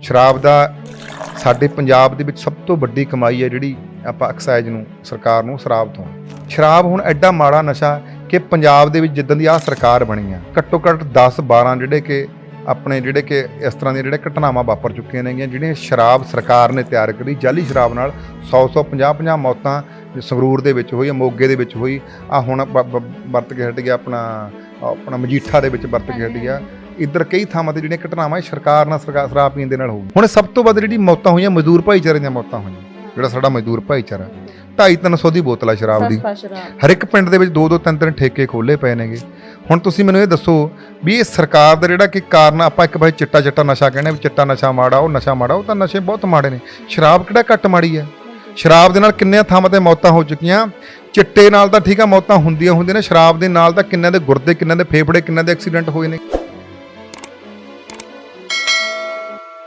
ਸ਼ਰਾਬ ਦਾ ਸਾਡੇ ਪੰਜਾਬ ਦੇ ਵਿੱਚ ਸਭ ਤੋਂ ਵੱਡੀ ਕਮਾਈ ਹੈ ਜਿਹੜੀ ਆਪਾਂ ਐਕਸਾਈਜ਼ ਨੂੰ, ਸਰਕਾਰ ਨੂੰ ਸ਼ਰਾਬ ਤੋਂ। ਸ਼ਰਾਬ ਹੁਣ ਐਡਾ ਮਾੜਾ ਨਸ਼ਾ ਕਿ ਪੰਜਾਬ ਦੇ ਵਿੱਚ ਜਿੱਦਾਂ ਦੀ ਆਹ ਸਰਕਾਰ ਬਣੀ ਆ, ਘੱਟੋ ਘੱਟ 10 12 ਜਿਹੜੇ ਕਿ ਆਪਣੇ ਜਿਹੜੇ ਕਿ ਇਸ ਤਰ੍ਹਾਂ ਦੀਆਂ ਜਿਹੜੇ ਘਟਨਾਵਾਂ ਵਾਪਰ ਚੁੱਕੀਆਂ ਨੇਗੀਆਂ, ਜਿਹੜੀਆਂ ਸ਼ਰਾਬ ਸਰਕਾਰ ਨੇ ਤਿਆਰ ਕਰੀ ਜਾਲੀ ਸ਼ਰਾਬ ਨਾਲ 100 100 50 50 ਮੌਤਾਂ ਸੰਗਰੂਰ ਦੇ ਵਿੱਚ ਹੋਈ, ਮੋਗੇ ਦੇ ਵਿੱਚ ਹੋਈ ਆ ਹੁਣ ਬ- ਵਰਤ ਕੇ ਹਟ ਗਿਆ ਆਪਣਾ ਆਪਣਾ ਮਜੀਠਾ ਦੇ ਵਿੱਚ ਵਰਤ ਕੇ ਹਟ ਗਿਆ। ਇੱਧਰ ਕਈ ਥਾਵਾਂ ਤੇ ਜਿਹੜੀਆਂ ਘਟਨਾਵਾਂ ਸਰਕਾਰ ਨਾਲ ਸਰਕਾਰ ਸ਼ਰਾਬ ਪੀਣ ਦੇ ਨਾਲ ਹੋ ਗਈ ਹੁਣ ਸਭ ਤੋਂ ਵੱਧ ਜਿਹੜੀ ਮੌਤਾਂ ਹੋਈਆਂ ਮਜ਼ਦੂਰ ਭਾਈਚਾਰੇ ਦੀਆਂ ਮੌਤਾਂ ਹੋਈਆਂ ਜਿਹੜਾ ਸਾਡਾ ਮਜ਼ਦੂਰ ਭਾਈਚਾਰਾ। 2.5 300 ਦੀ ਬੋਤਲ ਆ ਸ਼ਰਾਬ ਦੀ। ਹਰ ਇੱਕ ਪਿੰਡ ਦੇ ਵਿੱਚ ਦੋ ਦੋ ਤਿੰਨ ਤਿੰਨ ਠੇਕੇ ਖੋਲੇ ਪਏ ਨੇਗੇ। ਹੁਣ ਤੁਸੀਂ ਮੈਨੂੰ ਇਹ ਦੱਸੋ ਵੀ ਇਹ ਸਰਕਾਰ ਦਾ ਜਿਹੜਾ ਕਿ ਕਾਰਨ ਆਪਾਂ ਇੱਕ ਵਾਰ ਚਿੱਟਾ ਚਿੱਟਾ ਨਸ਼ਾ ਕਹਿੰਦੇ ਵੀ ਚਿੱਟਾ ਨਸ਼ਾ ਮਾੜਾ ਉਹ ਨਸ਼ਾ ਮਾੜਾ ਉਹ ਤਾਂ ਨਸ਼ੇ ਬਹੁਤ ਮਾੜੇ ਨੇ। ਸ਼ਰਾਬ ਕਿਹੜਾ ਘੱਟ ਮਾੜੀ ਹੈ? ਸ਼ਰਾਬ ਦੇ ਨਾਲ ਕਿੰਨੀਆਂ ਥਾਵਾਂ ਤੇ ਮੌਤਾਂ ਹੋ ਚੁੱਕੀਆਂ? ਚਿੱਟੇ ਨਾਲ ਤਾਂ ਠੀਕ ਆ ਮੌਤਾਂ ਹੁੰਦੀਆਂ ਹੁੰਦੀਆਂ ਨੇ। ਸ਼ਰਾਬ ਦੇ ਨਾਲ ਤਾਂ ਕਿੰਨਿਆਂ ਦੇ ਗੁਰਦੇ ਕਿੰਨਿਆਂ ਦੇ ਫੇਫੜੇ ਕਿੰਨਿਆਂ ਦੇ ਐਕਸੀਡੈਂਟ ਹੋਏ ਨੇ।